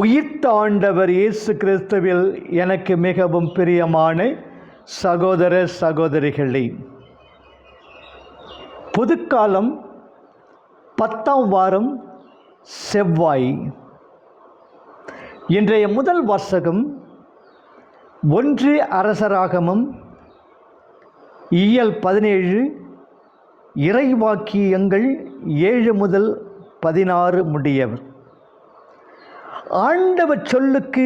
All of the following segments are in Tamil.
உயிர்த்தாண்டவர் இயேசு கிறிஸ்துவில் எனக்கு மிகவும் பிரியமான சகோதர சகோதரிகளே புதுக்காலம் பத்தாம் வாரம் செவ்வாய். இன்றைய முதல் வாசகம் ஒன்று அரசராகமும் இயல் பதினேழு இறைவாக்கியங்கள் ஏழு முதல் பதினாறு முடியவர். ஆண்டவர் சொல்லுக்கு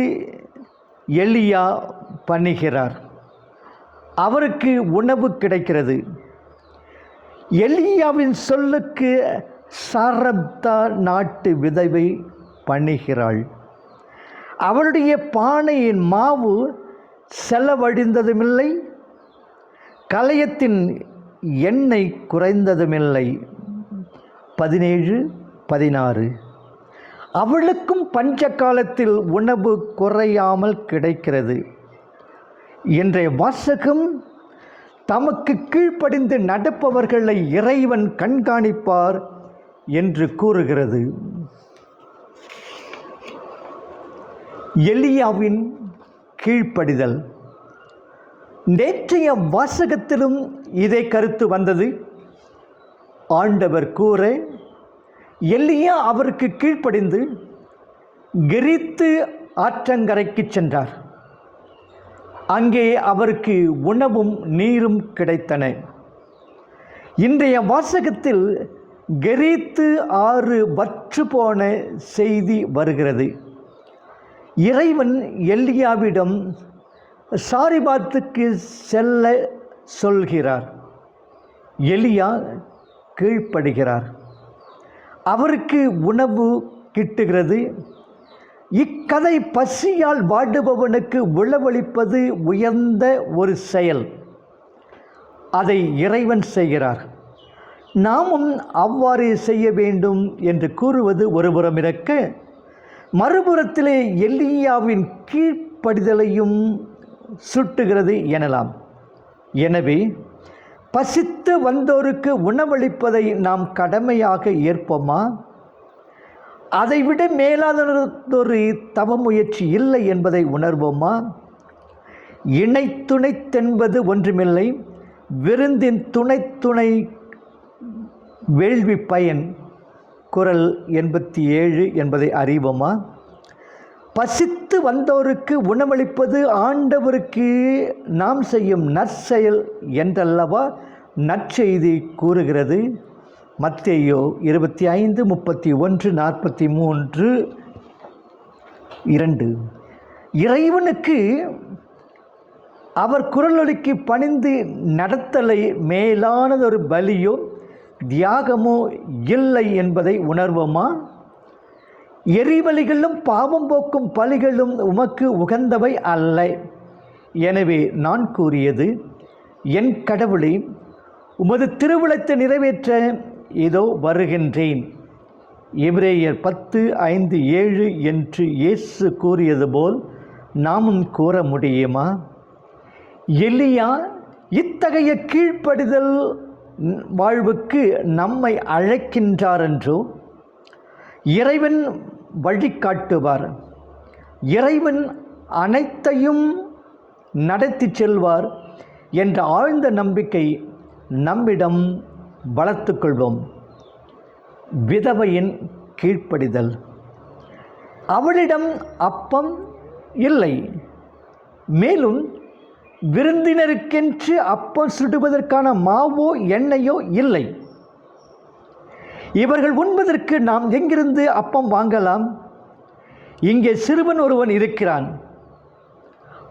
எலியா பண்ணுகிறார். அவருக்கு உணவு கிடைக்கிறது. எலியாவின் சொல்லுக்கு சாரப்தா நாட்டு விதவை பண்ணுகிறாள். அவளுடைய பானையின் மாவு செலவழிந்ததுமில்லை. கலையத்தின் எண்ணெய் குறைந்ததுமில்லை. பதினேழு பதினாறு. அவளுக்கும் பஞ்ச காலத்தில் உணவு குறையாமல் கிடைக்கிறது. இன்றைய வாசகம் தமக்கு கீழ்ப்படிந்து நடப்பவர்களை இறைவன் கண்காணிப்பார் என்று கூறுகிறது. எலியாவின் கீழ்ப்படிதல். நேற்றைய வாசகத்திலும் இதே கருத்து வந்தது. ஆண்டவர் கூற எலியா அவருக்கு கீழ்ப்படிந்து கெரித்து ஆற்றங்கரைக்கு சென்றார். அங்கே அவருக்கு உணவும் நீரும் கிடைத்தன. இன்றைய வாசகத்தில் கெரித்து ஆறு வற்று போன செய்தி வருகிறது. இறைவன் எல்லியாவிடம் சாரிபாத்துக்கு செல்ல சொல்கிறார். எலியா கீழ்ப்படுகிறார். அவருக்கு உணவு கிட்டுகிறது. இக்கதை பசியால் வாடுபவனுக்கு உளவளிப்பது உயர்ந்த ஒரு செயல். அதை இறைவன் செய்கிறார். நாமும் அவ்வாறு செய்ய வேண்டும் என்று கூறுவது ஒருபுறம் இருக்க மறுபுறத்திலே எல்லியாவின் கீழ்ப்படிதலையும் சுட்டுகிறது எனலாம். எனவே பசித்து வந்தோருக்கு உணவளிப்பதை நாம் கடமையாக ஏற்போமா? அதைவிட மேலாதொரு தவ முயற்சி இல்லை என்பதை உணர்வோமா? இணை துணைத்தென்பது ஒன்றுமில்லை. விருந்தின் துணை துணை வேள்வி பயன் குரல் எண்பத்தி ஏழு என்பதை அறிவோமா? பசித்து வந்தோருக்கு உணவளிப்பது ஆண்டவருக்கு நாம் செய்யும் நற்செயல் என்றல்லவா நற்செய்தி கூறுகிறது. மத்தேயோ இருபத்தி ஐந்து முப்பத்தி ஒன்று நாற்பத்தி மூன்று இரண்டு. இறைவனுக்கு அவர் குரலொலிக்கு பணிந்து நடத்தலை மேலானதொரு பலியோ தியாகமோ இல்லை என்பதை உணர்வோமா? எரிபலிகளும் பாவம் போக்கும் பலிகளும் உமக்கு உகந்தவை அல்ல. எனவே நான் கூறியது என் கடவுளே உமது திருவிழத்தை நிறைவேற்ற இதோ வருகின்றேன். இவரேயர் பத்து ஐந்து ஏழு என்று இயேசு கூறியது போல் நாமும் கூற முடியுமா? எலியா இத்தகைய கீழ்ப்படிதல் வாழ்வுக்கு நம்மை அழைக்கின்றார் என்றோ? இறைவன் வழிகாட்டுவார். இறைவன் அனைத்தையும் நடத்தி செல்வார் என்ற ஆழ்ந்த நம்பிக்கை நம்மிடம் வளர்த்து கொள்வோம். விதவையின் கீழ்ப்படிதல். அவளிடம் அப்பம் இல்லை. மேலும் விருந்தினருக்கென்று அப்பம் சுடுவதற்கான மாவோ எண்ணெயோ இல்லை. இவர்கள் உண்பதற்கு நாம் எங்கிருந்து அப்பம் வாங்கலாம்? இங்கே சிறுவன் ஒருவன் இருக்கிறான்.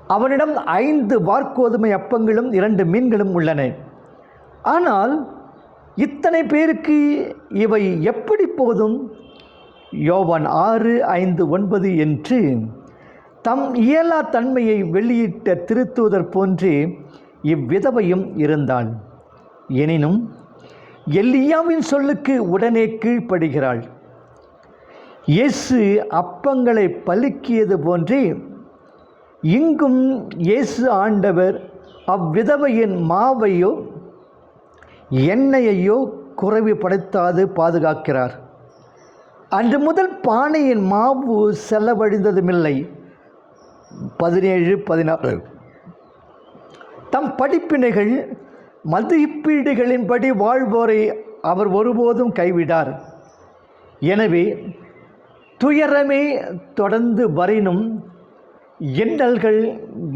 அவனிடம் ஐந்து வார்க்கோதுமை அப்பங்களும் இரண்டு மீன்களும் உள்ளன. ஆனால் இத்தனை பேருக்கு இவை எப்படி போதும்? யோவான் ஆறு ஐந்து ஒன்பது என்று தம் இயலா தன்மையை வெளியிட்ட திருத்துவதற் போன்று இவ்விதவையும் இருந்தாள் எனினும் எல்லியாவின் சொல்லுக்கு உடனே கீழ்ப்படுகிறாள். இயேசு அப்பங்களை பலுக்கியது போன்றே இங்கும் இயேசு ஆண்டவர் அவ்விதவையின் மாவையோ எண்ணெயையோ குறைவுபடுத்தாது பாதுகாக்கிறார். அன்று முதல் பானையின் மாவு செலவழிந்ததுமில்லை. பதினேழு பதினாறு. தம் படிப்பினைகள் மதிப்பீடுகளின்படி வாழ்வோரை அவர் ஒருபோதும் கைவிடார். எனவே துயரமே தொடர்ந்து வரினும் எண்ணல்கள்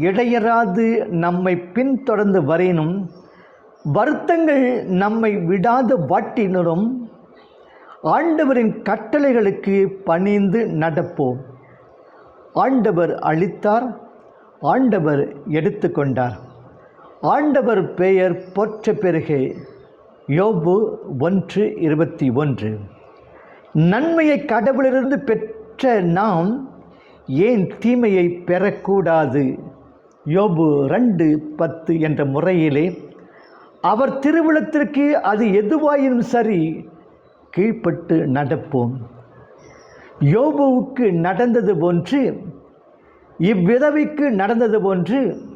இடையராது நம்மை பின்தொடர்ந்து வரினும் வருத்தங்கள் நம்மை விடாது வாட்டினரும் ஆண்டவரின் கட்டளைகளுக்கு பணிந்து நடப்போம். ஆண்டவர் அளித்தார் ஆண்டவர் எடுத்துக்கொண்டார். ஆண்டவர் பெயர் போற்ற பெருகே யோபு ஒன்று இருபத்தி ஒன்று. நன்மையை கடவுளிலிருந்து பெற்ற நாம் ஏன் தீமையை பெறக்கூடாது? யோபு ரெண்டு பத்து என்ற முறையிலே அவர் திருவிழத்திற்கு அது எதுவாயினும் சரி கீழ்ப்பட்டு நடப்போம். யோபுவுக்கு நடந்தது போன்று இவ்விதவிக்கு நடந்தது போன்று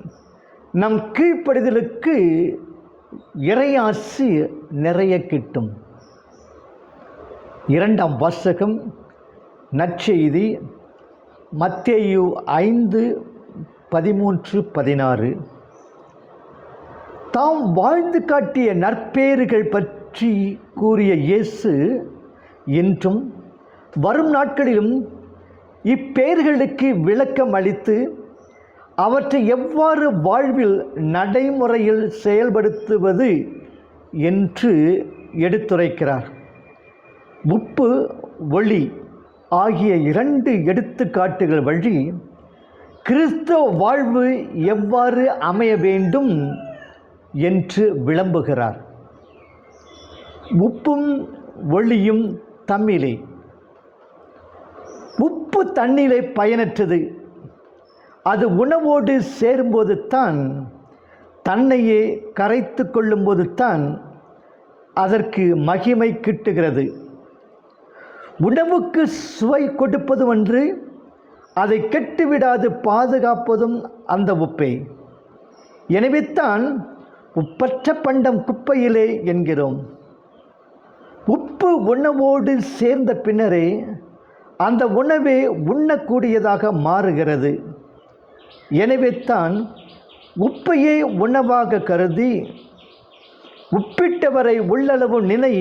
நம் கீழ்ப்படிதலுக்கு இறையாசி நிறைய கிட்டும். இரண்டாம் வாசகம் நற்செய்தி மத்தேயு ஐந்து பதிமூன்று பதினாறு. தாம் வாழ்ந்து காட்டிய நற்பேறுகள் பற்றி கூறிய இயேசு இன்றும் வரும் நாட்களிலும் இப்பெயர்களுக்கு விளக்கம் அளித்து அவற்றை எவ்வாறு வாழ்வில் நடைமுறையில் செயல்படுத்துவது என்று எடுத்துரைக்கிறார். உப்பு ஒளி ஆகிய இரண்டு எடுத்துக்காட்டுகள் வழி கிறிஸ்தவ வாழ்வு எவ்வாறு அமைய வேண்டும் என்று விளம்புகிறார். உப்பும் ஒளியும் தம்மிலே. உப்பு தண்ணீரை பயனற்றது. அது உணவோடு சேரும்போது தான் தன்னையே கரைத்து கொள்ளும்போது தான் அதற்கு மகிமை கிட்டுகிறது. உணவுக்கு சுவை கொடுப்பது ஒன்று அதை கெட்டுவிடாது பாதுகாப்பதும் அந்த உப்பை. எனவே தான் உப்பற்ற பண்டம் குப்பையிலே என்கிறோம். உப்பு உணவோடு சேர்ந்த பின்னரே அந்த உணவே உண்ணக்கூடியதாக மாறுகிறது. எனவே தான் உப்பையே உணவாக கருதி உப்பிட்டவரை உள்ளளவு நினை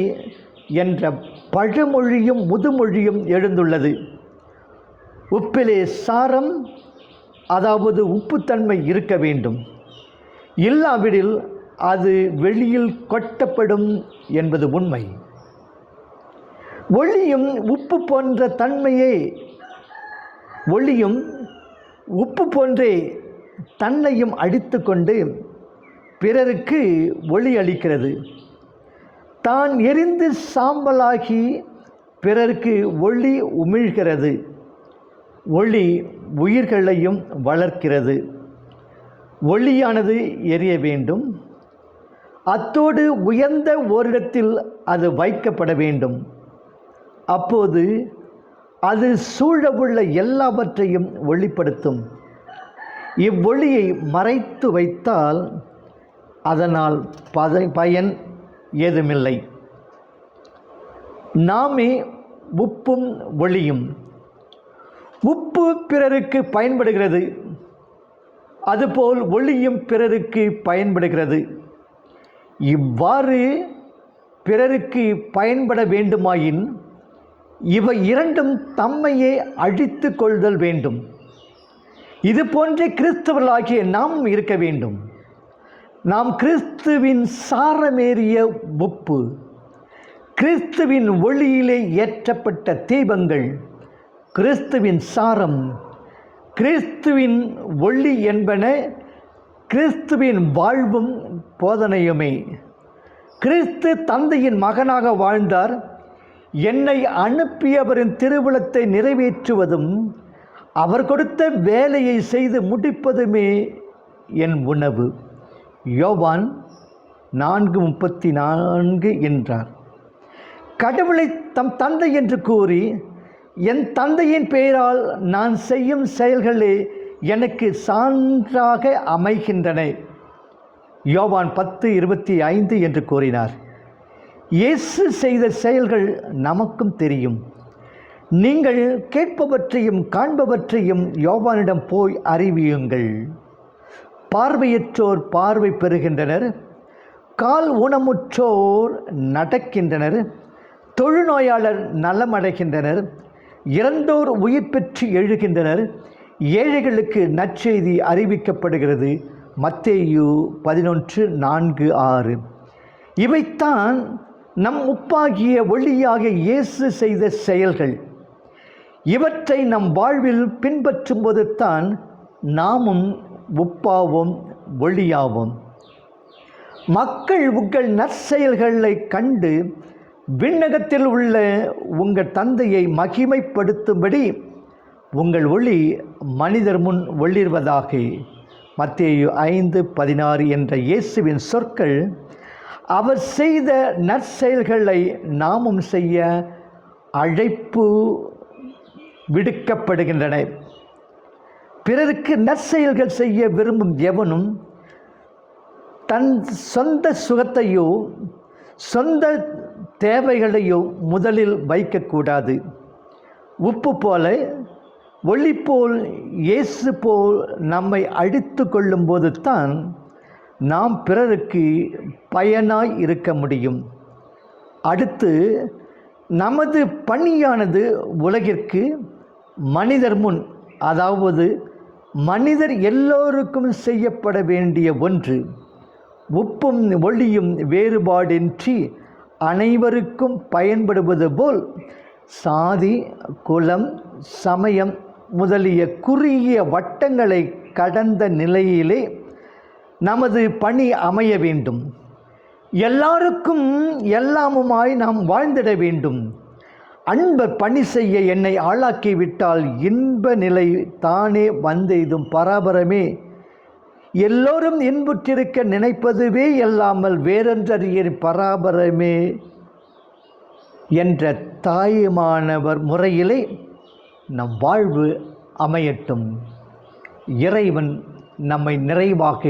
என்ற பழமொழியும் முதுமொழியும் எழுந்துள்ளது. உப்பிலே சாரம் அதாவது உப்புத்தன்மை இருக்க வேண்டும். இல்லாவிடில் அது வெளியில் கொட்டப்படும் என்பது உண்மை. ஒளியும் உப்பு போன்ற தன்மையே ஒளியும் உப்பு போன்றே தன்னையும் அழித்து கொண்டு பிறருக்கு ஒளி அளிக்கிறது. தான் எரிந்து சாம்பலாகி பிறருக்கு ஒளி உமிழ்கிறது. ஒளி உயிர்களையும் வளர்க்கிறது. ஒளியானது எரிய வேண்டும். அத்தோடு உயர்ந்த ஓரிடத்தில் அது வைக்கப்பட வேண்டும். அப்போது அது சூழவுள்ள எல்லாவற்றையும் ஒளிப்படுத்தும் இவ்வொளியை மறைத்து வைத்தால் அதனால் பதை பயன் ஏதுமில்லை. நாமே உப்பும் ஒளியும். உப்பு பிறருக்கு பயன்படுகிறது. அதுபோல் ஒளியும் பிறருக்கு பயன்படுகிறது. இவ்வாறு பிறருக்கு பயன்பட வேண்டுமாயின் இவை இரண்டும் தம்மையே அழித்து கொள்தல் வேண்டும். இது போன்ற கிறிஸ்தவர்களாகிய நாம் இருக்க வேண்டும். நாம் கிறிஸ்துவின் சாரமேறிய உப்பு கிறிஸ்துவின் ஒளியிலே ஏற்றப்பட்ட தீபங்கள் கிறிஸ்துவின் சாரம் கிறிஸ்துவின் ஒளி என்பன கிறிஸ்துவின் வாழ்வும் போதனையுமே. கிறிஸ்து தந்தையின் மகனாக வாழ்ந்தார். என்னை அனுப்பியவரின் திருவிழத்தை நிறைவேற்றுவதும் அவர் கொடுத்த வேலையை செய்து முடிப்பதுமே என் உணவு. யோவான் நான்கு முப்பத்தி நான்கு என்றார். கடவுளை தம் தந்தை என்று கூறி என் தந்தையின் பெயரால் நான் செய்யும் செயல்களே எனக்கு சான்றாக அமைகின்றன. யோவான் பத்து இருபத்தி ஐந்து என்று கூறினார். இயேசு செய்த செயல்கள் நமக்கும் தெரியும். நீங்கள் கேட்பவற்றையும் காண்பவற்றையும் யோவானிடம் போய் அறிவியுங்கள். பார்வையற்றோர் பார்வை பெறுகின்றனர் கால் ஊனமுற்றோர் நடக்கின்றனர் தொழுநோயாளர் நலமடைகின்றனர் இறந்தோர் உயிர் பெற்று எழுகின்றனர் ஏழைகளுக்கு நற்செய்தி அறிவிக்கப்படுகிறது. மத்தேயு பதினொன்று நான்கு ஆறு. இவைத்தான் நம் உப்பாகிய ஒளியாக இயேசு செய்த செயல்கள். இவற்றை நம் வாழ்வில் பின்பற்றும்போது தான் நாமும் உப்பாவோம் ஒளியாவோம் மக்கள் உங்கள் நற்செயல்களை கண்டு விண்ணகத்தில் உள்ள உங்கள் தந்தையை மகிமைப்படுத்தும்படி உங்கள் ஒளி மனிதர் முன் ஒளிர்வதாக. மத்திய ஐந்து பதினாறு என்ற இயேசுவின் சொற்கள் அவர் செய்த நற்செயல்களை நாமும் செய்ய அழைப்பு விடுக்கப்படுகின்றன. பிறருக்கு நற்செயல்கள் செய்ய விரும்பும் எவனும் தன் சொந்த சுகத்தையோ சொந்த தேவைகளையோ முதலில் வைக்கக்கூடாது. உப்பு போல ஒளி போல் இயேசு போல் நம்மை அழித்து கொள்ளும் போது தான் நாம் பிறருக்கு பயனாய் இருக்க முடியும். அடுத்து நமது பணியானது உலகிற்கு மனிதர் முன் அதாவது மனிதர் எல்லோருக்கும் செய்யப்பட வேண்டிய ஒன்று. உப்பும் ஒளியும் வேறுபாடின்றி அனைவருக்கும் பயன்படுவது போல் சாதி குலம் சமயம் முதலிய குறுகிய வட்டங்களை கடந்த நிலையிலே நமது பணி அமைய வேண்டும். எல்லாருக்கும் எல்லாமுமாய் நாம் வாழ்ந்திட வேண்டும். அன்பர் பணி செய்ய என்னை ஆளாக்கிவிட்டால் இன்ப நிலை தானே வந்தெய்தும் பராபரமே. எல்லோரும் இன்புற்றிருக்க நினைப்பதுவே அல்லாமல் வேறென்றறியர் பராபரமே. என்ற தாயுமானவர் முறையிலே நம் வாழ்வு அமையட்டும். இறைவன் நம்மை நிறைவாக